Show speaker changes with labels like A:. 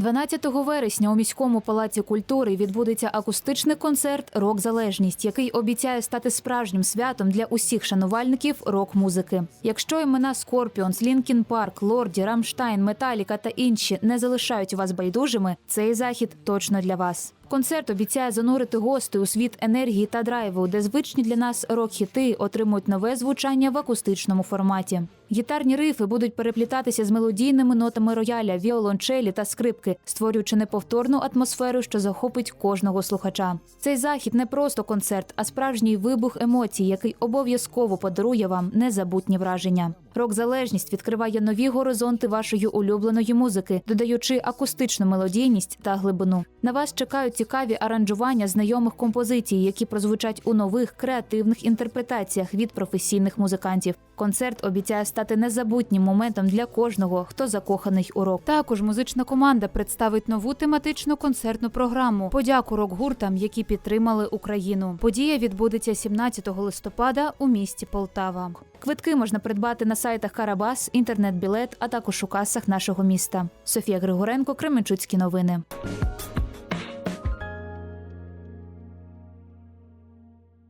A: 12 вересня у міському палаці культури відбудеться акустичний концерт Рок Залежність, який обіцяє стати справжнім святом для усіх шанувальників рок-музики. Якщо імена Скорпіонс, Лінкін Парк, Лорді, Рамштайн, Металіка та інші не залишають вас байдужими, цей захід точно для вас. Концерт обіцяє занурити гостей у світ енергії та драйву, де звичні для нас рок-хіти отримують нове звучання в акустичному форматі. Гітарні рифи будуть переплітатися з мелодійними нотами рояля, віолончелі та скрипки, створюючи неповторну атмосферу, що захопить кожного слухача. Цей захід не просто концерт, а справжній вибух емоцій, який обов'язково подарує вам незабутні враження. Рок-залежність відкриває нові горизонти вашої улюбленої музики, додаючи акустичну мелодійність та глибину. На вас чекають цікаві аранжування знайомих композицій, які прозвучать у нових креативних інтерпретаціях від професійних музикантів. Концерт обіцяє стати незабутнім моментом для кожного, хто закоханий у рок. Також музична команда представить нову тематичну концертну програму. Подяку рок-гуртам, які підтримали Україну. Подія відбудеться 17 листопада у місті Полтава. Квитки можна придбати на сайтах Карабас, інтернет-білет, а також у касах нашого міста. Софія Григоренко, Кременчуцькі новини.